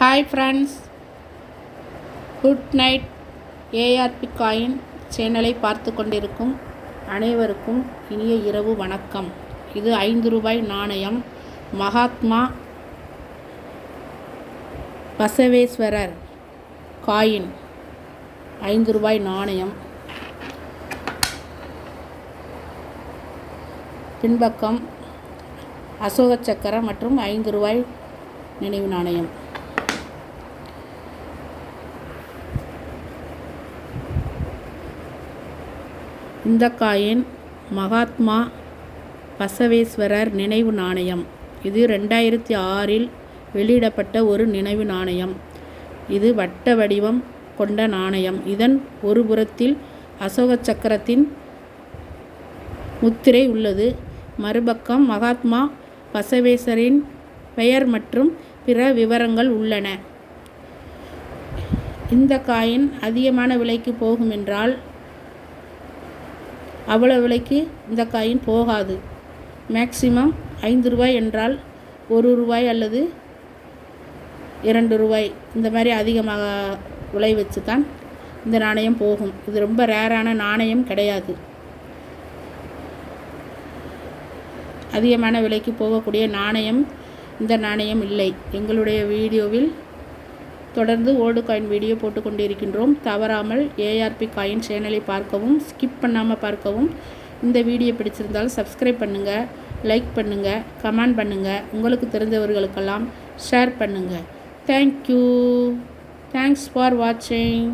Hi friends good night ARP coin சேனலை பார்த்து கொண்டிருக்கும் அனைவருக்கும் இனிய இரவு வணக்கம். இது ஐந்து ரூபாய் நாணயம். மகாத்மா பசவேஸ்வரர் காயின் ஐந்து ரூபாய் நாணயம். பின்பக்கம் அசோக சக்கரம் மற்றும் ஐந்து ரூபாய் நினைவு நாணயம். இந்த காயின் மகாத்மா பசவேஸ்வரர் நினைவு நாணயம். இது ரெண்டாயிரத்தி ஆறில் வெளியிடப்பட்ட ஒரு நினைவு நாணயம். இது வட்ட வடிவம் கொண்ட நாணயம். இதன் ஒரு புறத்தில் அசோக சக்கரத்தின் முத்திரை உள்ளது. மறுபக்கம் மகாத்மா பசவேஸ்வரின் பெயர் மற்றும் பிற விவரங்கள் உள்ளன. இந்த காயின் அதிகமான விலைக்கு போகும் என்றால் அவ்வளோ விலைக்கு இந்த காயின் போகாது. மேக்சிமம் ஐந்து ரூபாய் என்றால் ஒரு ரூபாய் அல்லது இரண்டு ரூபாய். இந்த மாதிரி அதிகமாக விலை வச்சு தான் இந்த நாணயம் போகும். இது ரொம்ப ரேரான நாணயம் கிடையாது. அதிகமான விலைக்கு போகக்கூடிய நாணயம் இந்த நாணயம் இல்லை. எங்களுடைய வீடியோவில் தொடர்ந்து ஓல்டு காயின் வீடியோ போட்டு கொண்டிருக்கின்றோம் தவறாமல் ஏஆர்பி காயின் சேனலை பார்க்கவும் ஸ்கிப் பண்ணாமல் பார்க்கவும். இந்த வீடியோ பிடிச்சிருந்தால் சப்ஸ்கிரைப் பண்ணுங்கள் லைக் பண்ணுங்கள் கமெண்ட் பண்ணுங்கள் உங்களுக்கு தெரிந்தவர்களுக்கெல்லாம் ஷேர் பண்ணுங்கள் தேங்க்யூ தேங்க்ஸ் ஃபார் வாட்சிங்